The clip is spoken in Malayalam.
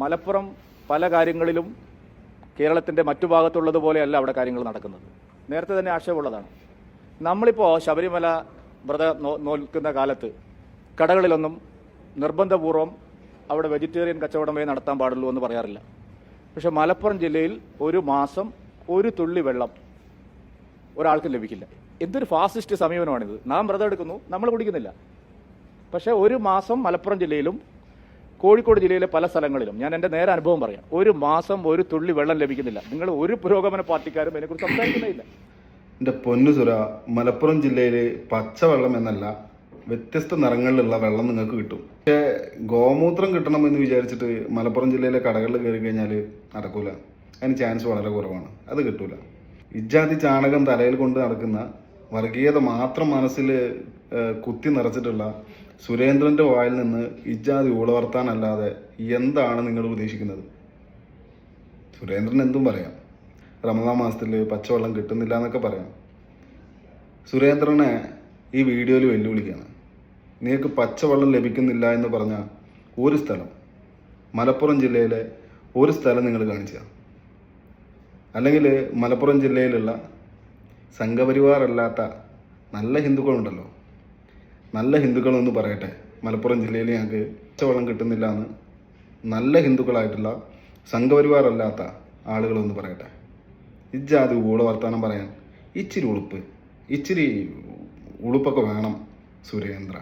മലപ്പുറം പല കാര്യങ്ങളിലും കേരളത്തിന്റെ മറ്റു ഭാഗത്തുള്ളതുപോലെയല്ല അവിടെ കാര്യങ്ങൾ നടക്കുന്നത്. നേരത്തെ തന്നെ ആക്ഷേപമുള്ളതാണ് നമ്മളിപ്പോൾ ശബരിമല വ്രത നോൽക്കുന്ന കാലത്ത് കടകളിലൊന്നും നിർബന്ധപൂർവം അവിടെ വെജിറ്റേറിയൻ കച്ചവടമേ നടത്താൻ പാടുള്ളൂ എന്ന് പറയാറില്ല. പക്ഷെ മലപ്പുറം ജില്ലയിൽ ഒരു മാസം ഒരു തുള്ളി വെള്ളം ഒരാൾക്ക് ലഭിക്കില്ല. എന്തൊരു ഫാസിസ്റ്റ് സമീപനമാണിത്. നാം വ്രതം എടുക്കുന്നു നമ്മൾ കുടിക്കുന്നില്ല. പക്ഷേ ഒരു മാസം മലപ്പുറം ജില്ലയിലും കോഴിക്കോട് ജില്ലയിലെ പല സ്ഥലങ്ങളിലും ഞാൻ എന്റെ നേരെ അനുഭവം പറയാം. ഒരു മാസം ഒരു തുള്ളി വെള്ളം ലഭിക്കുന്നില്ല. നിങ്ങൾ ഒരു പുരോഗമന പാർട്ടിക്കാരും അതിനെക്കുറിച്ച് സംസാരിക്കുന്നേയില്ല എന്റെ പൊന്നുസുര മലപ്പുറം ജില്ലയിൽ പച്ചവെള്ളം എന്നല്ല വ്യത്യസ്ത നിറങ്ങളിലുള്ള വെള്ളം നിങ്ങൾക്ക് കിട്ടും. പക്ഷേ ഗോമൂത്രം കിട്ടണമെന്ന് വിചാരിച്ചിട്ട് മലപ്പുറം ജില്ലയിലെ കടകളിൽ കയറി കഴിഞ്ഞാൽ നടക്കൂല. അതിന് ചാൻസ് വളരെ കുറവാണ്. അത് കിട്ടൂല. ഇജാതി ചാണകം തലയിൽ കൊണ്ട് നടക്കുന്ന വർഗീയത മാത്രം മനസ്സിൽ കുത്തി നിറച്ചിട്ടുള്ള സുരേന്ദ്രന്റെ വായിൽ നിന്ന് ഇജാതി ഊളവർത്താനല്ലാതെ എന്താണ് നിങ്ങൾ ഉദ്ദേശിക്കുന്നത്? സുരേന്ദ്രൻ എന്തും പറയാം. റമദാൻ മാസത്തിൽ പച്ചവെള്ളം കിട്ടുന്നില്ല എന്നൊക്കെ പറയാം. സുരേന്ദ്രനെ ഈ വീഡിയോയിൽ വെല്ലുവിളിക്കുകയാണ്. നിങ്ങൾക്ക് പച്ചവെള്ളം ലഭിക്കുന്നില്ല എന്ന് പറഞ്ഞ ഒരു സ്ഥലം മലപ്പുറം ജില്ലയിലെ ഒരു സ്ഥലം നിങ്ങൾ കാണിച്ച. അല്ലെങ്കിൽ മലപ്പുറം ജില്ലയിലുള്ള സംഘപരിവാറല്ലാത്ത നല്ല ഹിന്ദുക്കളുണ്ടല്ലോ നല്ല ഹിന്ദുക്കളെന്ന് പറയട്ടെ. മലപ്പുറം ജില്ലയിൽ ഞങ്ങൾക്ക് പച്ചവെള്ളം കിട്ടുന്നില്ല എന്ന് നല്ല ഹിന്ദുക്കളായിട്ടുള്ള സംഘപരിവാറല്ലാത്ത ആളുകളൊന്ന് പറയട്ടെ. ഇജ്ജാതി ഊള വർത്താനം പറയാൻ ഇച്ചിരി ഉളുപ്പ്. ഇച്ചിരി ഉളുപ്പൊക്കെ വേണം സുരേന്ദ്ര